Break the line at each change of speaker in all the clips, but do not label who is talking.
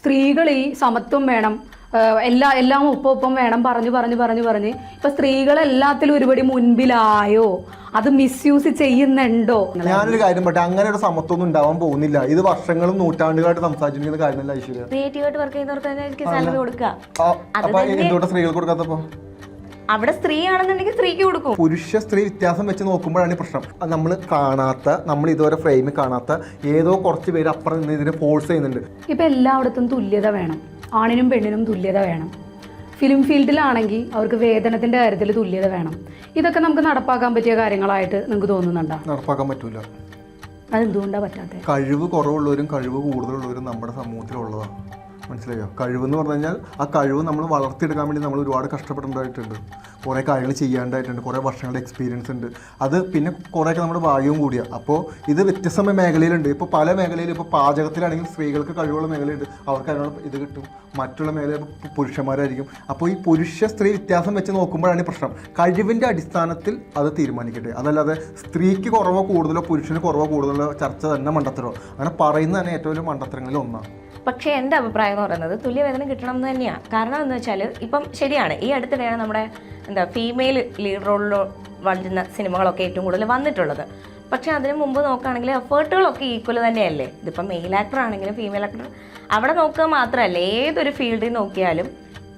സ്ത്രീകൾ ഈ സമത്വം വേണം. എല്ലാ എല്ലാം ഒപ്പം ഒപ്പം വേണം പറഞ്ഞു പറഞ്ഞു പറഞ്ഞു പറഞ്ഞ്. ഇപ്പൊ സ്ത്രീകൾ എല്ലാത്തിലും ഒരുപടി മുൻപിലായോ? അത് മിസ്യൂസ് ചെയ്യുന്നുണ്ടോ?
ഞാനൊരു കാര്യം പറ്റേ അങ്ങനെ ഒരു സമത്വം ഉണ്ടാവാൻ പോകുന്നില്ല. ഇത് വർഷങ്ങളും നൂറ്റാണ്ടുകളായിട്ട് സംസാരിച്ചിരിക്കുന്ന കാര്യമല്ല ഐശ്വര്യ.
ക്രിയേറ്റീവായിട്ട് വർക്ക് ചെയ്യുന്നവർക്ക് സാലറി കൊടുക്കുക.
ആ, അപ്പൊ എന്തുകൊണ്ട് സ്ത്രീകൾ കൊടുക്കാത്തപ്പോ
അവിടെ സ്ത്രീ ആണെന്നുണ്ടെങ്കിൽ സ്ത്രീക്ക് കൊടുക്കും.
പുരുഷ സ്ത്രീ വ്യത്യാസം വെച്ച് നോക്കുമ്പോഴാണ് പ്രശ്നം. നമ്മൾ കാണാത്ത നമ്മൾ ഇതുവരെ ഫ്രെയിമിൽ കാണാത്ത ഏതോ കുറച്ച് പേര് അപ്പുറം നിന്ന് ഇതിനെ ഫോഴ്സ് ചെയ്യുന്നുണ്ട്.
ഇപ്പൊ എല്ലായിടത്തും തുല്യത വേണം. ആണിനും പെണ്ണിനും തുല്യത വേണം. ഫിലിം ഫീൽഡിലാണെങ്കിൽ അവർക്ക് വേതനത്തിന്റെ കാര്യത്തിൽ തുല്യത വേണം. ഇതൊക്കെ നമുക്ക് നടപ്പാക്കാൻ പറ്റിയ കാര്യങ്ങളായിട്ട് നിങ്ങൾക്ക് തോന്നുന്നുണ്ടോ?
നടപ്പാക്കാൻ പറ്റൂല.
അതെന്തുകൊണ്ടാണ് പറ്റാത്തത്
കഴിവ് കുറവുള്ളവരും കഴിവ് കൂടുതലുള്ളവരും നമ്മുടെ സമൂഹത്തിലുള്ളതാണ്. മനസ്സിലായോ? കഴിവെന്ന് പറഞ്ഞു കഴിഞ്ഞാൽ ആ കഴിവ് നമ്മൾ വളർത്തിയെടുക്കാൻ വേണ്ടി നമ്മൾ ഒരുപാട് കഷ്ടപ്പെടേണ്ടതായിട്ടുണ്ട്. കുറേ കാര്യങ്ങൾ ചെയ്യാണ്ടായിട്ടുണ്ട്. കുറേ വർഷങ്ങളുടെ എക്സ്പീരിയൻസ് ഉണ്ട്. അത് പിന്നെ കുറേയൊക്കെ നമ്മുടെ ഭാഗ്യവും കൂടിയ. അപ്പോൾ ഇത് വ്യത്യസ്തമായ മേഖലയിലുണ്ട്. ഇപ്പോൾ പല മേഖലയിലും ഇപ്പോൾ പാചകത്തിലാണെങ്കിൽ സ്ത്രീകൾക്ക് കഴിവുള്ള മേഖലയുണ്ട്. അവർക്ക് അതിനുള്ള ഇത് കിട്ടും. മറ്റുള്ള മേഖല പുരുഷന്മാരായിരിക്കും. അപ്പോൾ ഈ പുരുഷ സ്ത്രീ വ്യത്യാസം വെച്ച് നോക്കുമ്പോഴാണ് ഈ പ്രശ്നം. കഴിവിന്റെ അടിസ്ഥാനത്തിൽ അത് തീരുമാനിക്കട്ടെ. അതല്ലാതെ സ്ത്രീക്ക് കുറവോ കൂടുതലോ പുരുഷന് കുറവോ കൂടുതലോ ചർച്ച തന്നെ മണ്ടത്തരോ. അങ്ങനെ പറയുന്നത് തന്നെ ഏറ്റവും വലിയ മണ്ടത്തരങ്ങളിൽ ഒന്നാണ്
പക്ഷേ എന്റെ അഭിപ്രായം എന്ന് പറയുന്നത്. തുല്യവേതനം കിട്ടണം എന്ന് തന്നെയാണ് കാരണം എന്ന് വെച്ചാൽ ഇപ്പം ശരിയാണ്. ഈ അടുത്തിടെയാണ് നമ്മുടെ എന്താ ഫീമെയിൽ ലീഡ് റോളിൽ വളരുന്ന സിനിമകളൊക്കെ ഏറ്റവും കൂടുതൽ വന്നിട്ടുള്ളത്. പക്ഷേ അതിന് മുമ്പ് നോക്കുകയാണെങ്കിൽ എഫേർട്ടുകളൊക്കെ ഈക്വൽ തന്നെയല്ലേ? ഇതിപ്പം മെയിൽ ആക്ടർ ആണെങ്കിലും ഫീമെയിൽ ആക്ടർ അവിടെ നോക്കുക മാത്രമല്ല ഏതൊരു ഫീൽഡിൽ നോക്കിയാലും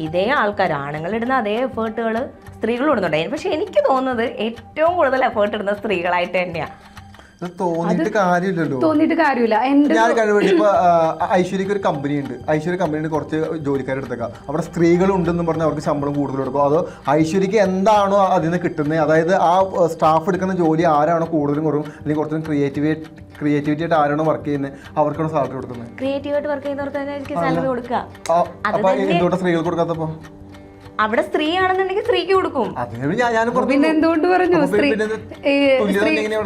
ഇതേ ആൾക്കാർ ആണുങ്ങളിടുന്ന അതേ എഫേർട്ടുകൾ സ്ത്രീകളും ഇടുന്നുണ്ടായിരുന്നു പക്ഷേ എനിക്ക് തോന്നുന്നത് ഏറ്റവും കൂടുതൽ എഫേർട്ട് ഇടുന്ന സ്ത്രീകളായിട്ട് തന്നെയാണ്
തോന്നിയിട്ട് കാര്യമില്ലല്ലോ.
തോന്നിയിട്ട് കാര്യമില്ല. എന്റെ
ഞാൻ കഴിവേണ്ടി ഇപ്പൊ ഐശ്വര്യക്ക് ഒരു കമ്പനി ഉണ്ട്. ഐശ്വര്യ കമ്പനിയിൽ കുറച്ച് ജോലിക്കാരെ എടുത്തേക്കാം. അവിടെ സ്ത്രീകൾ ഉണ്ടെന്ന് പറഞ്ഞാൽ അവർക്ക് ശമ്പളം കൂടുതൽ കൊടുക്കും. അതോ ഐശ്വര്യക്ക് എന്താണോ അതിൽ നിന്ന് കിട്ടുന്നത്? അതായത് ആ സ്റ്റാഫ് എടുക്കുന്ന ജോലി ആരാണോ കൂടുതലും കുറവും അല്ലെങ്കിൽ കുറച്ചും ക്രിയേറ്റീവ് ക്രിയേറ്റിവിറ്റി ആയിട്ട് ആരാണോ വർക്ക് ചെയ്യുന്നത്? അവർക്കാണ് സാലറി കൊടുക്കുന്നത്?
ക്രിയേറ്റീവ് ആയിട്ട് വർക്ക് ചെയ്യുന്നവർക്ക് തന്നെ സാലറി കൊടുക്കുക.
ആ, അപ്പൊ എന്തുകൊണ്ട് സ്ത്രീകൾ കൊടുക്കാത്തപ്പോ?
അവിടെ സ്ത്രീ ആണെന്നുണ്ടെങ്കിൽ സ്ത്രീക്ക് കൊടുക്കും.
പിന്നെ എന്തുകൊണ്ട് പറഞ്ഞു? സ്ത്രീ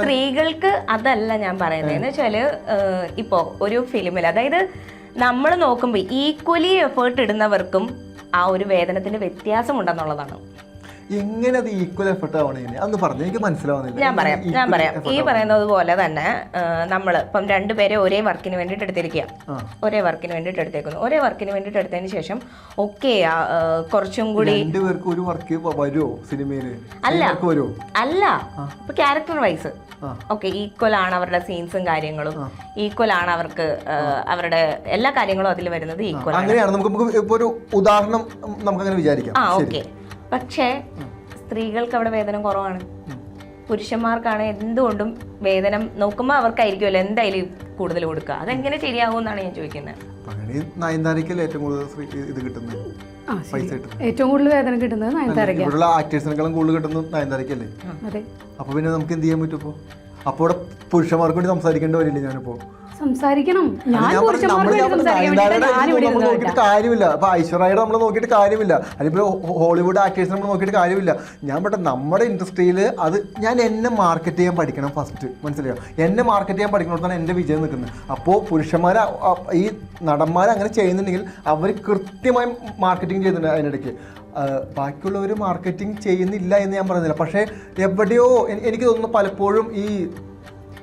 സ്ത്രീകൾക്ക് അതല്ല ഞാൻ പറയുന്നത്. എന്ന് വെച്ചാൽ ഇപ്പോ ഒരു ഫിലിമിൽ അതായത് നമ്മൾ നോക്കുമ്പോൾ ഈക്വലി എഫേർട്ട് ഇടുന്നവർക്കും ആ ഒരു വേതനത്തിന്റെ വ്യത്യാസം ഉണ്ടെന്നുള്ളതാണ്.
എങ്ങനെ അത് ഈക്വൽ എഫർട്ട് ആവണേ അന്ന് പറഞ്ഞു എനിക്ക് മനസ്സിലാവുന്നില്ല.
ഞാൻ പറയാം ഞാൻ പറയാം. ഈ പറയുന്നത് പോലെ തന്നെ നമ്മൾ ഇപ്പം രണ്ടുപേരെ ഒരേ വർക്കിന് വേണ്ടിട്ട് എടുത്തിരിക്കുക ഒരേ വർക്കിന് വേണ്ടിട്ട് എടുത്തേക്കുന്നു. ഒരേ വർക്കിന് വേണ്ടിട്ട് എടുത്തതിന് ശേഷം ഓക്കെ കുറച്ചും കൂടി
രണ്ടുപേർക്ക് ഒരു വർക്ക് വരുമോ സിനിമയിൽ
അല്ല. അല്ല. ഇപ്പൊ ക്യാരക്ടർ വൈസ്. ഓക്കെ ഈക്വൽ ആണ് അവരുടെ സീൻസും കാര്യങ്ങളും. ഈക്വൽ ആണ് അവർക്ക് അവരുടെ എല്ലാ കാര്യങ്ങളും അതിൽ വരുന്നത് ഈക്വൽ
അങ്ങനെയാണ്. നമുക്ക് ഒരു ഉദാഹരണം നമുക്ക് അങ്ങനെ വിചാരിക്കാം.
ആ ഓക്കെ പക്ഷേ സ്ത്രീകൾക്ക് അവിടെ വേതനം കുറവാണ്. പുരുഷന്മാർക്കാണ് എന്തുകൊണ്ടും വേതനം നോക്കുമ്പോൾ അവർക്കായിരിക്കുമല്ലോ എന്തായാലും കൂടുതൽ കൊടുക്കുക. അതെങ്ങനെ ശരിയാകും എന്നാണ് ഞാൻ ചോദിക്കുന്നത്
അപ്പൊ ഏറ്റവും കൂടുതൽ ഇത് കിട്ടുന്നത്?
ആ
പൈസ കിട്ടുന്നത്.
ഏറ്റവും കൂടുതൽ വേതനം കിട്ടുന്നത് നയൻതാരയ്ക്ക്.
ഇവിടെയുള്ള ആക്ടേഴ്സിനേക്കാളും കൂടുതൽ കിട്ടുന്നത് നയൻതാരയ്ക്കല്ലേ
അതെ.
അപ്പോൾ പിന്നെ നമുക്ക് എന്ത് ചെയ്യാൻ പറ്റും അപ്പോൾ അപ്പൊ ഇവിടെ പുരുഷന്മാർക്ക് വേണ്ടി സംസാരിക്കേണ്ടി വരില്ലേ ഞാനിപ്പോ?
സംസാരിക്കണം. ഞാൻ
നോക്കിയിട്ട് കാര്യമില്ല. അപ്പൊ ഐശ്വര്യയുടെ നമ്മൾ നോക്കിയിട്ട് കാര്യമില്ല. അതിപ്പോ ഹോളിവുഡ് ആക്ടേഴ്സ് നമ്മൾ നോക്കിയിട്ട് കാര്യമില്ല. ഞാൻ പറഞ്ഞ നമ്മുടെ ഇൻഡസ്ട്രിയിൽ അത് ഞാൻ എന്നെ മാർക്കറ്റ് ചെയ്യാൻ പഠിക്കണം ഫസ്റ്റ് മനസ്സിലായോ? എന്നെ മാർക്കറ്റ് ചെയ്യാൻ പഠിക്കുന്നിടത്താണ് എന്റെ വിജയം നിൽക്കുന്നത്. അപ്പോൾ പുരുഷന്മാർ ഈ നടന്മാർ അങ്ങനെ ചെയ്യുന്നുണ്ടെങ്കിൽ അവർ കൃത്യമായി മാർക്കറ്റിംഗ് ചെയ്യുന്നുണ്ട് അതിനിടയ്ക്ക്. ബാക്കിയുള്ളവർ മാർക്കറ്റിംഗ് ചെയ്യുന്നില്ല എന്ന് ഞാൻ പറയുന്നില്ല. പക്ഷേ എവിടെയോ എനിക്ക് തോന്നുന്നു പലപ്പോഴും ഈ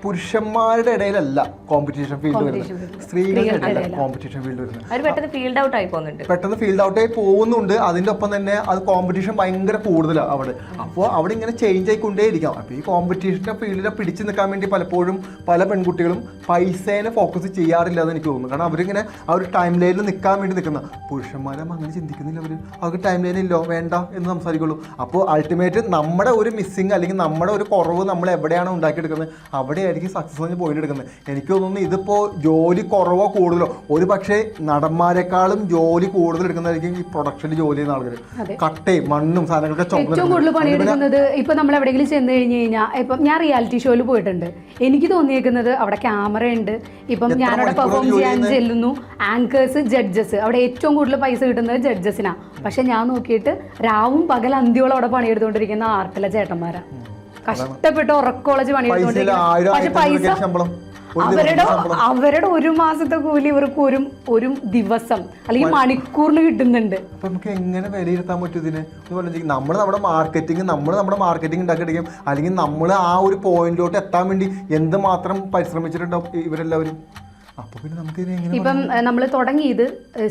പുരുഷന്മാരുടെ ഇടയിലല്ല കോമ്പറ്റീഷൻ ഫീൽഡ് വരുന്നത്. സ്ത്രീകളുടെ ഇടയിലാണ്. കോമ്പറ്റീഷൻ ഫീൽഡ് വരുന്നത്.
ഫീൽഡ് ഔട്ട് ആയി പോകുന്നുണ്ട്.
പെട്ടെന്ന് ഫീൽഡ് ഔട്ടായി പോകുന്നുണ്ട്. അതിന്റെ ഒപ്പം തന്നെ അത് കോമ്പറ്റീഷൻ ഭയങ്കര കൂടുതലാണ് അവിടെ. അപ്പോൾ അവിടെ ഇങ്ങനെ ചേഞ്ച് ആയിക്കൊണ്ടേയിരിക്കാം. അപ്പോൾ ഈ കോമ്പറ്റീഷന്റെ ഫീൽഡിനെ പിടിച്ചു നിൽക്കാൻ വേണ്ടി പലപ്പോഴും പല പെൺകുട്ടികളും പൈസേനെ ഫോക്കസ് ചെയ്യാറില്ല എന്ന് എനിക്ക് തോന്നുന്നു. കാരണം അവരിങ്ങനെ ആ ഒരു ടൈം ലൈനിൽ നിൽക്കാൻ വേണ്ടി നിൽക്കുന്ന. പുരുഷന്മാരും അങ്ങനെ ചിന്തിക്കുന്നില്ല അവർ അവർക്ക് ടൈം ലൈൻ ഇല്ലോ വേണ്ട എന്ന് സംസാരിക്കുള്ളൂ. അപ്പോൾ അൾട്ടിമേറ്റ് നമ്മുടെ ഒരു മിസ്സിങ് അല്ലെങ്കിൽ നമ്മുടെ ഒരു കുറവ് നമ്മൾ എവിടെയാണ് ഉണ്ടാക്കിയെടുക്കുന്നത് അവിടെയായിരിക്കും സക്സസ് എന്ന് പോയിന്റ് എടുക്കുന്നത്. എനിക്ക് തോന്നുന്നു ഇതിപ്പോൾ ജോലി കുറവോ കൂടുതലോ ഒരു പക്ഷേ നടന്മാരെക്കാളും ജോലി കൂടുതൽ എടുക്കുന്നതായിരിക്കും ഈ പ്രൊഡക്ഷനിൽ ജോലി ചെയ്യുന്ന ആളുകൾ. കട്ടയും മണ്ണും സാധനങ്ങളൊക്കെ
ഏറ്റവും കൂടുതൽ പണിയെടുക്കുന്നത് ഇപ്പൊ നമ്മൾ എവിടെയെങ്കിലും ചെന്ന് കഴിഞ്ഞ് കഴിഞ്ഞാൽ ഇപ്പം ഞാൻ റിയാലിറ്റി ഷോയിൽ പോയിട്ടുണ്ട്. എനിക്ക് തോന്നിയേക്കുന്നത് അവിടെ ക്യാമറ ഉണ്ട്. ഇപ്പം ഞാൻ
അവിടെ
പെർഫോം ചെയ്യാൻ? ചെല്ലുന്നു. ആങ്കേഴ്സ് ജഡ്ജസ് അവിടെ ഏറ്റവും കൂടുതൽ പൈസ കിട്ടുന്നത് ജഡ്ജസിനാ പക്ഷെ ഞാൻ നോക്കിയിട്ട് രാവും പകൽ അന്ത്യോളം അവിടെ പണിയെടുത്തുകൊണ്ടിരിക്കുന്ന ആർട്ടിലെ ചേട്ടന്മാരാ. കഷ്ടപ്പെട്ട് ഉറക്കോളജ്
പൈസയിൽ
പക്ഷെ പൈസ അവരുടെ അവരുടെ ഒരു മാസത്തെ കൂലി ഇവർക്ക് ഒരു ഒരു ദിവസം അല്ലെങ്കിൽ മണിക്കൂറിന് കിട്ടുന്നുണ്ട്.
അപ്പൊ നമുക്ക് എങ്ങനെ വിലയിരുത്താൻ പറ്റും ഇതിന്? നമ്മൾ നമ്മുടെ മാർക്കറ്റിംഗ് നമ്മൾ നമ്മുടെ മാർക്കറ്റിംഗ് ഉണ്ടാക്കിയെടുക്കും. അല്ലെങ്കിൽ നമ്മൾ ആ ഒരു പോയിന്റിലോട്ട് എത്താൻ വേണ്ടി എന്ത് മാത്രം പരിശ്രമിച്ചിട്ടുണ്ടാവും ഇവരെല്ലാവരും?
ഇപ്പം നമ്മൾ തുടങ്ങിയത്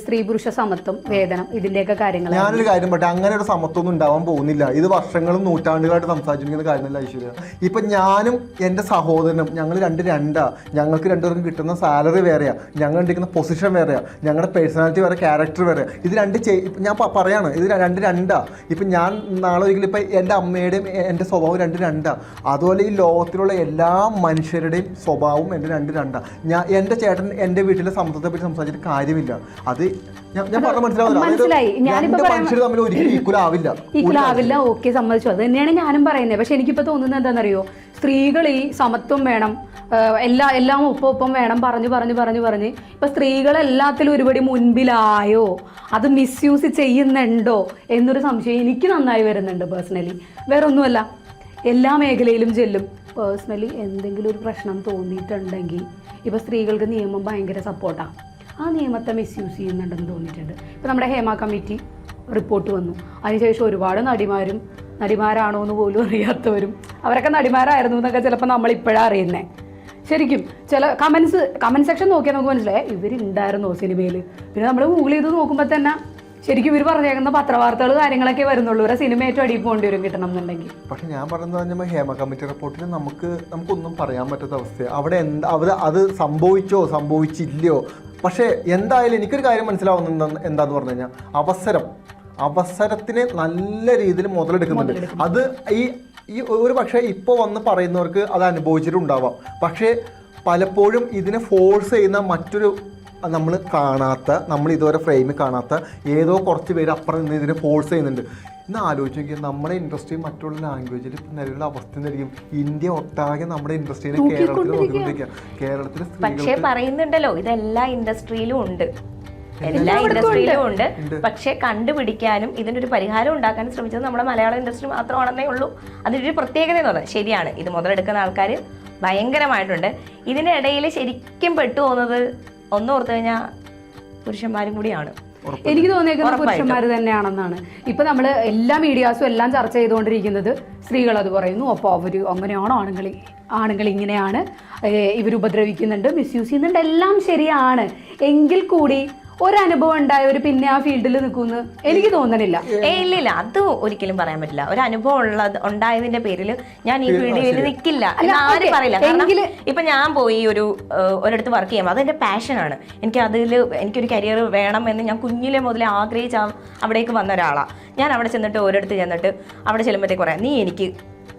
സ്ത്രീ പുരുഷ സമത്വം വേതനം ഇതിന്റെയൊക്കെ കാര്യങ്ങൾ
ഞാനൊരു കാര്യം പറ്റും അങ്ങനെ ഒരു സമത്വം ഉണ്ടാവാൻ പോകുന്നില്ല. ഇത് വർഷങ്ങളും നൂറ്റാണ്ടുകളായിട്ട് സംസാരിച്ചിരിക്കുന്ന കാര്യമല്ല ഐശ്വര്യ. ഇപ്പൊ ഞാനും എന്റെ സഹോദരനും ഞങ്ങൾ രണ്ട് രണ്ടാ. ഞങ്ങൾക്ക് രണ്ടുപേർക്കും കിട്ടുന്ന സാലറി വേറെയാ. ഞങ്ങൾ ഇരിക്കുന്ന പൊസിഷൻ വേറെയാ. ഞങ്ങളുടെ പേഴ്സണാലിറ്റി വേറെ ക്യാരക്ടർ വേറെ. ഇത് രണ്ട് ഞാൻ പറയാണ് ഇത് രണ്ട് രണ്ടാ. ഇപ്പൊ ഞാൻ നാളെ ഒരിക്കലും ഇപ്പൊ എന്റെ അമ്മയുടെയും എന്റെ എന്റെ സ്വഭാവം രണ്ട് രണ്ടാ. അതുപോലെ ഈ ലോകത്തിലുള്ള എല്ലാ മനുഷ്യരുടെയും സ്വഭാവം എന്റെ രണ്ട് രണ്ടാ. ഞാൻ എന്റെ ചേട്ടൻ എന്റെ വീട്ടിലെ സമുദ്രത്തെ പറ്റി സംസാരിച്ചിട്ട് കാര്യമില്ല. അത് ഞാൻ പറഞ്ഞ മനസ്സിലാവില്ല
ഓക്കെ സമ്മതിച്ചു. അത് തന്നെയാണ് ഞാനും പറയുന്നത്. പക്ഷെ എനിക്കിപ്പോ തോന്നുന്നത് എന്താണെന്നറിയോ? സ്ത്രീകൾ ഈ സമത്വം വേണം. എല്ലാ എല്ലാം ഒപ്പം ഒപ്പം വേണം പറഞ്ഞു പറഞ്ഞു പറഞ്ഞു പറഞ്ഞ്. ഇപ്പൊ സ്ത്രീകൾ എല്ലാത്തിലും ഒരുപടി മുൻപിലായോ? അത് മിസ്യൂസ് ചെയ്യുന്നുണ്ടോ? എന്നൊരു സംശയം എനിക്ക് നന്നായി വരുന്നുണ്ട് പേഴ്സണലി വേറൊന്നുമല്ല. എല്ലാ മേഖലയിലും ചെല്ലും. പേഴ്സണലി എന്തെങ്കിലും ഒരു പ്രശ്നം തോന്നിയിട്ടുണ്ടെങ്കിൽ ഇപ്പം സ്ത്രീകൾക്ക് നിയമം ഭയങ്കര സപ്പോർട്ടാണ് ആ. നിയമത്തെ മിസ്യൂസ് ചെയ്യുന്നുണ്ടെന്ന് തോന്നിയിട്ടുണ്ട്. ഇപ്പം നമ്മുടെ ഹേമ കമ്മിറ്റി റിപ്പോർട്ട് വന്നു. അതിനുശേഷം ഒരുപാട് നടിമാരും നടിമാരാണോ എന്ന് പോലും അറിയാത്തവരും അവരൊക്കെ നടിമാരായിരുന്നു എന്നൊക്കെ ചിലപ്പോൾ നമ്മൾ ഇപ്പോഴാണ് അറിയുന്നത് ശരിക്കും ചില കമൻസ് കമന്റ് സെക്ഷൻ നോക്കിയാൽ നമുക്ക് മനസ്സിലായി ഇവരുണ്ടായിരുന്നോ സിനിമയിൽ പിന്നെ നമ്മൾ ഗൂഗിൾ ചെയ്ത് നോക്കുമ്പോൾ തന്നെ ശരിക്കും ഇവർ പറഞ്ഞേക്കുന്ന പത്രവാർത്തകൾ കാര്യങ്ങളൊക്കെ വരുന്നുള്ളൂ. ഒരു സിനിമ ഏറ്റവും അടിയിൽ പോകേണ്ടി വരും കിട്ടണം എന്നുണ്ടെങ്കിൽ
പക്ഷെ ഞാൻ പറഞ്ഞത് പറഞ്ഞാൽ ഹേമ കമ്മിറ്റി റിപ്പോർട്ടിൽ നമുക്ക് നമുക്കൊന്നും പറയാൻ പറ്റാത്ത അവസ്ഥയാണ് അവിടെ എന്താ അവിടെ അത് സംഭവിച്ചോ സംഭവിച്ചില്ലയോ? പക്ഷേ എന്തായാലും എനിക്കൊരു കാര്യം മനസ്സിലാവുന്നുണ്ട് എന്താന്ന് പറഞ്ഞു കഴിഞ്ഞാൽ അവസരം. അവസരത്തിന് നല്ല രീതിയിൽ മുതലെടുക്കുന്നുണ്ട്. അത് ഈ ഈ ഒരു പക്ഷേ ഇപ്പോൾ വന്ന് പറയുന്നവർക്ക് അത് അനുഭവിച്ചിട്ടുണ്ടാവാം. പക്ഷേ പലപ്പോഴും ഇതിനെ ഫോഴ്സ് ചെയ്യുന്ന മറ്റൊരു നമ്മൾ കാണാത്ത നമ്മൾ ഇതുവരെ ഫ്രെയിമിൽ കാണാത്ത ഏതോ കുറച്ച് പേര് അപ്പുറം നിന്ന് ഇതിനെ ഫോഴ്സ് ചെയ്യുന്നുണ്ട്. ഇന്ന് ആലോചിച്ച് നോക്കിയാൽ നമ്മുടെ ഇൻഡസ്ട്രി മറ്റുള്ള ലാംഗ്വേജിൽ ഇപ്പം നിലവിലുള്ള അവസ്ഥ എന്തായിരിക്കും ഇന്ത്യ ഒട്ടാകെ നമ്മുടെ ഇൻഡസ്ട്രീനെ കേരളത്തിൽ നോക്കിക്കൊണ്ടിരിക്കുക കേരളത്തിൽ
പക്ഷേ പറയുന്നുണ്ടല്ലോ ഇതെല്ലാ ഇൻഡസ്ട്രിയിലും ഉണ്ട്. എല്ലാ ഇൻഡസ്ട്രിയിലും ഉണ്ട്. പക്ഷേ കണ്ടുപിടിക്കാനും ഇതിനൊരു പരിഹാരം ഉണ്ടാക്കാൻ ശ്രമിച്ചത് നമ്മുടെ മലയാള ഇൻഡസ്ട്രി മാത്രമാണെന്നേ ഉള്ളൂ. അതിനൊരു പ്രത്യേകത എന്ന് പറയുന്നത് ശരിയാണ്. ഇത് മുതലെടുക്കുന്ന ആൾക്കാർ ഭയങ്കരമായിട്ടുണ്ട്. ഇതിനിടയിൽ ശരിക്കും പെട്ടു പോകുന്നത് ഒന്നോർത്ത് കഴിഞ്ഞാൽ പുരുഷന്മാരും കൂടിയാണ്.
എനിക്ക് തോന്നിയേക്കുന്നത് പുരുഷന്മാർ തന്നെയാണെന്നാണ്. ഇപ്പൊ നമ്മൾ എല്ലാ മീഡിയാസും എല്ലാം ചർച്ച ചെയ്തുകൊണ്ടിരിക്കുന്നത് സ്ത്രീകൾ അത് പറയുന്നു. അപ്പോൾ അവർ അങ്ങനെയാണോ ആണുങ്ങൾ ആണുങ്ങൾ ഇങ്ങനെയാണ് ഇവർ ഉപദ്രവിക്കുന്നുണ്ട് മിസ്യൂസ് ചെയ്യുന്നുണ്ട് എല്ലാം ശരിയാണ്. എങ്കിൽ കൂടി ഒരനുഭവം ഉണ്ടായവർ പിന്നെ ആ ഫീൽഡിൽ നിൽക്കുമെന്ന് എനിക്ക് തോന്നണില്ല.
ഏ ഇല്ല ഇല്ല അത് ഒരിക്കലും പറയാൻ പറ്റില്ല. ഒരു അനുഭവം ഉള്ളത് ഉണ്ടായതിന്റെ പേരിൽ ഞാൻ ഈ ഫീൽഡിൽ നിൽക്കില്ല എന്ന് ആരും പറയില്ല. കാരണം
എങ്കില്-
ഇപ്പൊ ഞാൻ പോയി ഒരു ഏഹ്, ഒരിടത്ത് വർക്ക് ചെയ്യാം അതെന്റെ പാഷനാണ് എനിക്ക് അതിൽ എനിക്കൊരു കരിയർ വേണം എന്ന് ഞാൻ കുഞ്ഞിലെ മുതലേ ആഗ്രഹിച്ച ആ- അവിടേക്ക് വന്ന ഒരാളാണ് ഞാൻ അവിടെ ചെന്നിട്ട് ഒരിടത്ത് ചെന്നിട്ട് അവിടെ ചെല്ലുമ്പോഴത്തേക്ക് പറയാം നീ എനിക്ക്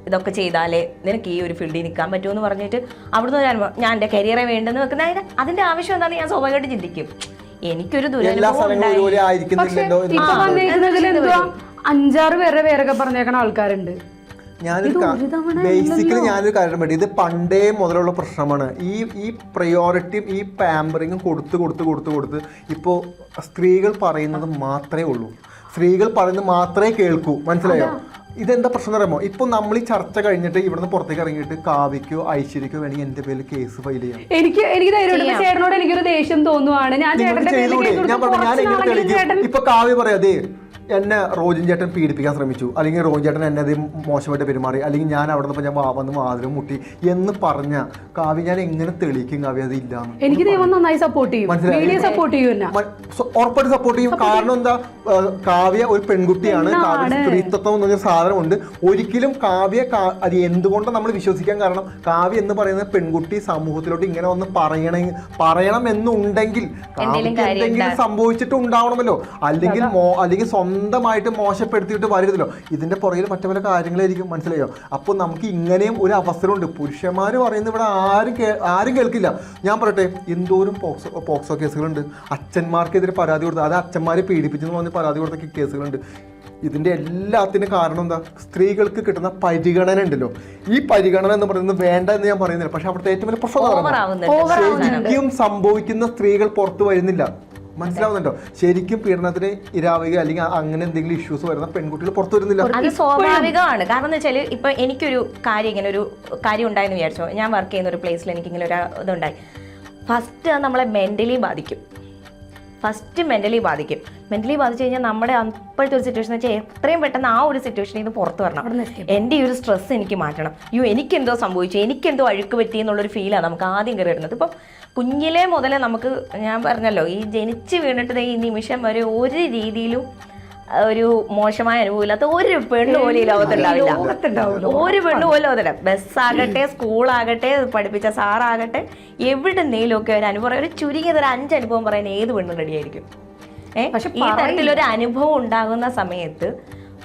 ഇതൊക്കെ ചെയ്താലേ നിനക്ക് ഈ ഒരു ഫീൽഡിൽ നിൽക്കാൻ പറ്റുമെന്ന് പറഞ്ഞിട്ട് അവിടുന്ന് ഒരു അനുഭവം ഞാൻ എന്റെ കരിയറെ വേണ്ടെന്ന് വെക്കുന്ന അതിന്റെ അതിന്റെ ആവശ്യം എന്താണെന്ന് ഞാൻ സ്വാഭാവികമായിട്ട് ചിന്തിക്കും. എനിക്കൊരു ദുരനുഭവം
അഞ്ചാറ് പേരെ പേരൊക്കെ പറഞ്ഞേക്കണ ആൾക്കാരുണ്ട്.
ഞാനൊരു ബേസിക്കലി ഞാനൊരു കാര്യം വേണ്ടി ഇത് പണ്ടേ മുതലുള്ള പ്രശ്നമാണ്. ഈ ഈ പ്രയോറിറ്റിയും ഈ പാമ്പറിങ്ങും കൊടുത്ത് കൊടുത്ത് കൊടുത്ത് കൊടുത്ത് ഇപ്പോൾ സ്ത്രീകൾ പറയുന്നത് മാത്രമേ ഉള്ളൂ. സ്ത്രീകൾ പറയുന്നത് മാത്രമേ കേൾക്കൂ. മനസ്സിലായോ? ഇതെന്താ പ്രശ്നം അറിയാമോ? ഇപ്പൊ നമ്മൾ ഈ ചർച്ച കഴിഞ്ഞിട്ട് ഇവിടുന്ന് പുറത്തേക്ക് ഇറങ്ങിയിട്ട് കാവ്യക്കോ ഐശ്വര്യക്കോ വേണമെങ്കിൽ എന്റെ പേരിൽ കേസ് ഫയൽ ചെയ്യാം.
എനിക്ക് എനിക്ക് ധൈര്യമുണ്ട്. ഇപ്പൊ ചേട്ടനോട് എനിക്കൊരു ദേഷ്യം തോന്നുവാണ്. ഞാൻ ചേട്ടന്റെ പേരിൽ കേസ്
ഞാൻ
കൊടുത്തു.
പറഞ്ഞു ഞാൻ
കുറച്ച്
എങ്ങനെ
നാളെങ്കിലും ചേട്ടൻ
തെളിയിക്കും ഇപ്പൊ കാവ്യ പറയാം അതെ എന്നെ റോജിൻ ചേട്ടൻ പീഡിപ്പിക്കാൻ ശ്രമിച്ചു. അല്ലെങ്കിൽ റോജിൻ ചേട്ടൻ എന്നെ അത് മോശമായിട്ട് പെരുമാറി. അല്ലെങ്കിൽ ഞാൻ അവിടെ നിന്ന് ഞാൻ വന്ന് വാതിലും മുട്ടി എന്ന് പറഞ്ഞ കാവ്യ ഞാൻ എങ്ങനെ തെളിയിക്കും കാവ്യ? അത് ഇല്ല.
എനിക്ക് ദൈവം നന്നായി സപ്പോർട്ട് ചെയ്യും.
മനസ്സിലായി.
സപ്പോർട്ട് ചെയ്യും എന്നെ
സോ- ഉറപ്പായിട്ട് സപ്പോർട്ട് ചെയ്യും. കാരണം എന്താ? കാവ്യ ഒരു പെൺകുട്ടിയാണ്. സ്ത്രീത്വം എന്നൊരു സാധനമുണ്ട്. ഒരിക്കലും കാവ്യ അത് എന്തുകൊണ്ട് നമ്മൾ വിശ്വസിക്കാൻ കാരണം കാവ്യ എന്ന് പറയുന്ന പെൺകുട്ടി സമൂഹത്തിലോട്ട് ഇങ്ങനെ ഒന്ന് പറയണ പറയണം എന്നുണ്ടെങ്കിൽ കാവ്യക്ക് എന്തെങ്കിലും സംഭവിച്ചിട്ടുണ്ടാവണമല്ലോ. അല്ലെങ്കിൽ അല്ലെങ്കിൽ അല്ലെങ്കിൽ സ്വന്തമായിട്ട് മോശപ്പെടുത്തിയിട്ട് വരരുതല്ലോ ഇതിന്റെ പുറകിൽ മറ്റു പല കാര്യങ്ങളായിരിക്കും മനസ്സിലായോ? അപ്പോൾ നമുക്ക് ഇങ്ങനെയും ഒരു അവസരമുണ്ട്. പുരുഷന്മാർ പറയുന്നത് ഇവിടെ ആരും കേ- ആരും കേൾക്കില്ല. ഞാൻ പറയട്ടെ എന്തോരം പോക്സോ പോക്സോ കേസുകളുണ്ട്. അച്ഛന്മാർക്കെതിരെ പരാതി കൊടുത്ത അത് അച്ഛന്മാരെ പീഡിപ്പിച്ചെന്ന് പറഞ്ഞ് പരാതി കൊടുത്ത കേസുകളുണ്ട്. ഇതിന്റെ എല്ലാത്തിനും കാരണം എന്താ? സ്ത്രീകൾക്ക് കിട്ടുന്ന പരിഗണന ഉണ്ടല്ലോ. ഈ പരിഗണന എന്ന് പറയുന്നത് വേണ്ട എന്ന് ഞാൻ പറയുന്നില്ല. പക്ഷെ അവിടുത്തെ ഏറ്റവും വലിയ പ്രശ്നം ശരിക്കും സംഭവിക്കുന്ന സ്ത്രീകൾ പുറത്തു വരുന്നില്ല. മനസ്സിലാവുന്നുണ്ടോ? ശരിക്കും പീഡനത്തിന് ഇരാവുക അല്ലെങ്കിൽ അങ്ങനെ എന്തെങ്കിലും ഇഷ്യൂസ് വരുന്ന പെൺകുട്ടികൾ പുറത്തു വരുന്നില്ല
അത് സ്വാഭാവികമാണ്. കാരണം എന്ന് വെച്ചാൽ ഇപ്പൊ എനിക്കൊരു കാര്യം ഇങ്ങനെ ഒരു കാര്യം ഉണ്ടായെന്ന് വിചാരിച്ചോ? ഞാൻ വർക്ക് ചെയ്യുന്ന ഒരു പ്ലേസിൽ എനിക്ക് ഇങ്ങനെ ഒരു ഇതുണ്ടായി. ഫസ്റ്റ് നമ്മളെ മെന്റലി ബാധിക്കും. ഫസ്റ്റ് മെന്റലി ബാധിക്കും. മെന്റലി ബാധിച്ചു കഴിഞ്ഞാൽ നമ്മുടെ അപ്പോഴത്തെ ഒരു സിറ്റുവേഷൻ വെച്ചാൽ എത്രയും പെട്ടെന്ന് ആ ഒരു സിറ്റുവേഷനിൽ നിന്ന് പുറത്ത് വരണം. എന്റെ ഈ ഒരു സ്ട്രെസ് എനിക്ക് മാറ്റണം. അയ്യോ എനിക്കെന്തോ സംഭവിച്ചു. എനിക്കെന്തോ അഴുക്ക് പറ്റി എന്നുള്ളൊരു ഫീലാണ് നമുക്ക് ആദ്യം കയറി വരുന്നത്. ഇപ്പം കുഞ്ഞിലെ മുതലേ നമുക്ക് ഞാൻ പറഞ്ഞല്ലോ ഈ ജനിച്ച് വീണിട്ട് ഈ നിമിഷം വരെ ഒരു രീതിയിലും ഒരു മോശമായ അനുഭവമില്ലാത്ത ഒരു പെണ്ണ് പോലും ഈ ലോകത്തുണ്ടാവില്ല. ഒരു പെണ്ണ് പോലും ലോകത്തില്ല ബസ്സാകട്ടെ സ്കൂളാകട്ടെ പഠിപ്പിച്ച സാറാകട്ടെ എവിടെന്നേലും ഒക്കെ ഒരു അനുഭവം ഒരു ചുരുങ്ങിയത് ഒരു അഞ്ച് അനുഭവം പറയാൻ ഏത് പെണ്ണും റെഡിയായിരിക്കും ഏഹ് ഈ തരത്തിലൊരു അനുഭവം ഉണ്ടാകുന്ന സമയത്ത്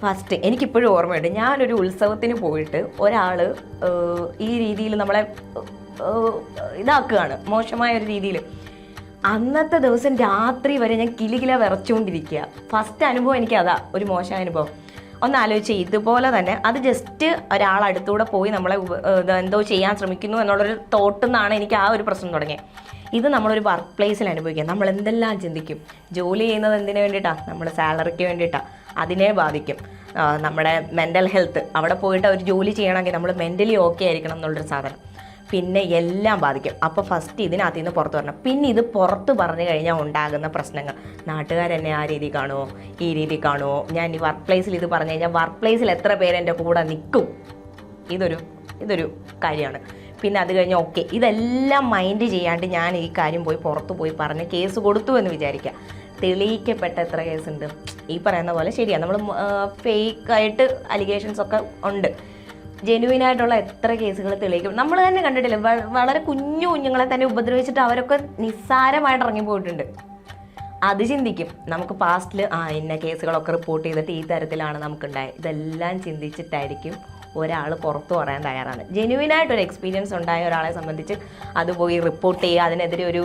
ഫസ്റ്റ് എനിക്കിപ്പോഴും ഓർമ്മയുണ്ട്. ഞാനൊരു ഉത്സവത്തിന് പോയിട്ട് ഒരാൾ ഈ രീതിയിൽ നമ്മളെ ഇതാക്കുകയാണ്. മോശമായ ഒരു രീതിയിൽ. അന്നത്തെ ദിവസം രാത്രി വരെ ഞാൻ കിലികില വിറച്ചുകൊണ്ടിരിക്കുക. ഫസ്റ്റ് അനുഭവം എനിക്ക് അതാ ഒരു മോശം അനുഭവം. ഒന്ന് ആലോചിച്ച് ഇതുപോലെ തന്നെ അത് ജസ്റ്റ് ഒരാൾ അടുത്തൂടെ പോയി നമ്മളെ എന്തോ ചെയ്യാൻ ശ്രമിക്കുന്നു എന്നുള്ളൊരു തോട്ടിൽ നിന്നാണ് എനിക്ക് ആ ഒരു പ്രശ്നം തുടങ്ങിയത്. ഇത് നമ്മളൊരു വർക്ക് പ്ലേസിൽ അനുഭവിക്കുക. നമ്മൾ എന്തെല്ലാം ചിന്തിക്കും? ജോലി ചെയ്യുന്നത് എന്തിനു വേണ്ടിയിട്ടാണ് നമ്മുടെ സാലറിക്ക് വേണ്ടിയിട്ടാണ് അതിനെ ബാധിക്കും. നമ്മുടെ മെന്റൽ ഹെൽത്ത് അവിടെ പോയിട്ട് ഒരു ജോലി ചെയ്യണമെങ്കിൽ നമ്മൾ മെന്റലി ഓക്കെ ആയിരിക്കണം എന്നുള്ളൊരു സാധനം. പിന്നെ എല്ലാം ബാധിക്കും. അപ്പോൾ ഫസ്റ്റ് ഇതിനകത്ത് നിന്ന് പുറത്ത് വരണം. പിന്നെ ഇത് പുറത്ത് പറഞ്ഞു കഴിഞ്ഞാൽ ഉണ്ടാകുന്ന പ്രശ്നങ്ങൾ. നാട്ടുകാരെന്നെ ആ രീതി കാണുമോ ഈ രീതി കാണുമോ ഞാൻ ഈ വർക്ക് പ്ലേസിൽ ഇത് പറഞ്ഞു കഴിഞ്ഞാൽ വർക്ക് പ്ലേസിൽ എത്ര പേര് എന്റെ കൂടെ നിൽക്കും? ഇതൊരു ഇതൊരു കാര്യമാണ്. പിന്നെ അത് കഴിഞ്ഞ് ഓക്കെ ഇതെല്ലാം മൈൻഡ് ചെയ്യാണ്ട് ഞാൻ ഈ കാര്യം പോയി പുറത്ത് പോയി പറഞ്ഞ് കേസ് കൊടുത്തു എന്ന് വിചാരിക്കുക തെളിയിക്കപ്പെട്ട എത്ര കേസുണ്ട് ഈ പറയുന്ന പോലെ ശരിയാണ് നമ്മൾ ഫേക്കായിട്ട് അലിഗേഷൻസ് ഒക്കെ ഉണ്ട്. ജെനുവിൻ ആയിട്ടുള്ള എത്ര കേസുകൾ തെളിയിക്കും. നമ്മൾ തന്നെ കണ്ടിട്ടില്ല വളരെ കുഞ്ഞു കുഞ്ഞുങ്ങളെ തന്നെ ഉപദ്രവിച്ചിട്ട് അവരൊക്കെ നിസ്സാരമായിട്ട് ഇറങ്ങി പോയിട്ടുണ്ട് അത് ചിന്തിക്കും. നമുക്ക് പാസ്റ്റിൽ ആ ഇന്ന കേസുകളൊക്കെ റിപ്പോർട്ട് ചെയ്തിട്ട് ഈ തരത്തിലാണ് നമുക്കുണ്ടായത് ഇതെല്ലാം ചിന്തിച്ചിട്ടായിരിക്കും ഒരാൾ പുറത്തു പറയാൻ തയ്യാറാണ്. ജെനുവിനായിട്ടൊരു എക്സ്പീരിയൻസ് ഉണ്ടായ ഒരാളെ സംബന്ധിച്ച് അത് പോയി റിപ്പോർട്ട് ചെയ്യുക. അതിനെതിരെ ഒരു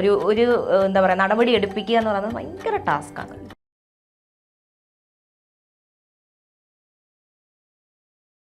ഒരു ഒരു എന്താ പറയുക നടപടി എടുപ്പിക്കുക എന്ന് പറയുന്നത് ഭയങ്കര ടാസ്ക്കാണ്